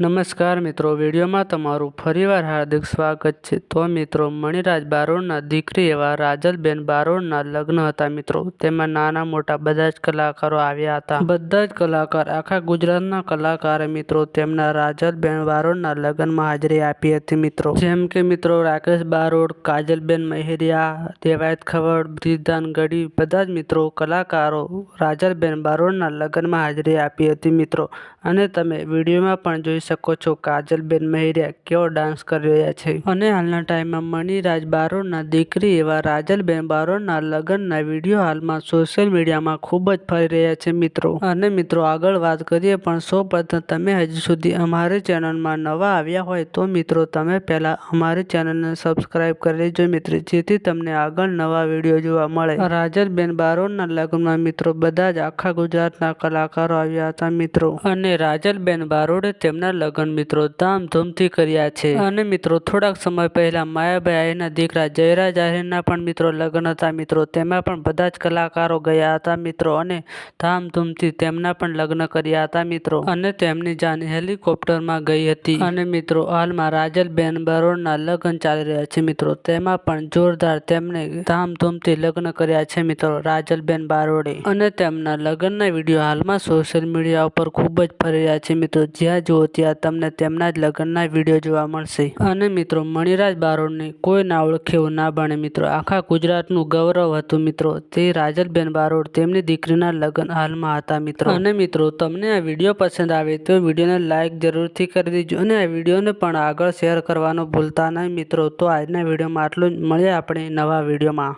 નમસ્કાર મિત્રો, વિડીયોમાં તમારું ફરીવાર હાર્દિક સ્વાગત છે. તો મિત્રો, મણિરાજ બારોડના દીકરી એવા રાજલબેન બારોડના લગ્ન હતા મિત્રો. તેમાં નાના મોટા બધા જ કલાકારો આવ્યા હતા. બધા જ કલાકાર, આખા ગુજરાતના કલાકારે મિત્રો તેમના રાજલબેન બારોડના લગ્નમાં હાજરી આપી હતી મિત્રો. જેમ કે મિત્રો, રાકેશ બારોડ, કાજલબેન મહેરિયા, દેવાયત ખવડ બ્રિજદાન ગઢી બધા જ મિત્રો કલાકારો રાજલબેન બારોડના લગ્નમાં હાજરી આપી હતી મિત્રો. અને તમે વિડીયોમાં પણ જોઈ શકો છો. કાજલબેન મહેરિયા કેવો ડાન્સ કરી રહ્યા છે? અને હાલના ટાઈમમાં મણિરાજ બારોડના દીકરી એવા રાજલબેન બારોડના લગ્નના વીડિયો હાલમાં સોશિયલ મીડિયામાં ખૂબ જ ફરી રહ્યા છે મિત્રો. અને મિત્રો, આગળ વાત કરીએ પણ સૌ પ્રથમ તમે હજી સુધી અમારી ચેનલમાં નવા આવ્યા હોય તો મિત્રો, તમે પહેલા અમારી ચેનલને સબસ્ક્રાઈબ કરી લેજો મિત્રો, જેથી તમને આગળ નવા વીડિયો જોવા મળે. રાજલબેન બારોડના લગ્નમાં મિત્રો, બધા જ આખા ગુજરાતના કલાકારો આવ્યા હતા મિત્રો. અને રાજલબેન બારોડે તેમના લગ્ન મિત્રો ધામધૂમથી કર્યા છે. અને મિત્રો, થોડાક સમય પહેલા માયાભાઈ આહિરના દીકરા જયરાજ આહિરના પણ મિત્રો લગ્ન હતા. મિત્રો, તેમાં પણ બધા જ કલાકારો ગયા હતા મિત્રો અને ધામધૂમથી તેમના પણ લગ્ન કર્યા હતા મિત્રો. અને તેમની જાન હેલિકોપ્ટરમાં ગઈ હતી. અને મિત્રો, હાલમાં રાજલબેન બરોડના લગ્ન ચાલી રહ્યા છે મિત્રો. તેમાં પણ જોરદાર તેમને ધામધૂમથી લગ્ન કર્યા છે મિત્રો, રાજલબેન બારોડે. અને તેમના લગ્નના વીડિયો હાલમાં સોશિયલ મીડિયા ઉપર ખૂબ જ ફરી રહ્યા છે મિત્રો. જ્યાં જુઓ ત્યાં તમને તેમના જ લગ્નના વીડિયો જોવા મળશે. અને મિત્રો, મણિરાજ બારોડને કોઈ ના ઓળખે ના બને મિત્રો. આખા ગુજરાતનું ગૌરવ હતું મિત્રો. તે રાજલબેન બારોડ તેમની દીકરીના લગ્ન હાલમાં હતા મિત્રો. અને મિત્રો, તમને આ વીડિયો પસંદ આવે તો વિડીયોને લાઇક જરૂરથી કરી દેજો અને આ વિડીયોને પણ આગળ શેર કરવાનું ભૂલતા નહીં મિત્રો. તો આજના વિડીયોમાં આટલું જ. મળીએ આપણે નવા વિડીયોમાં.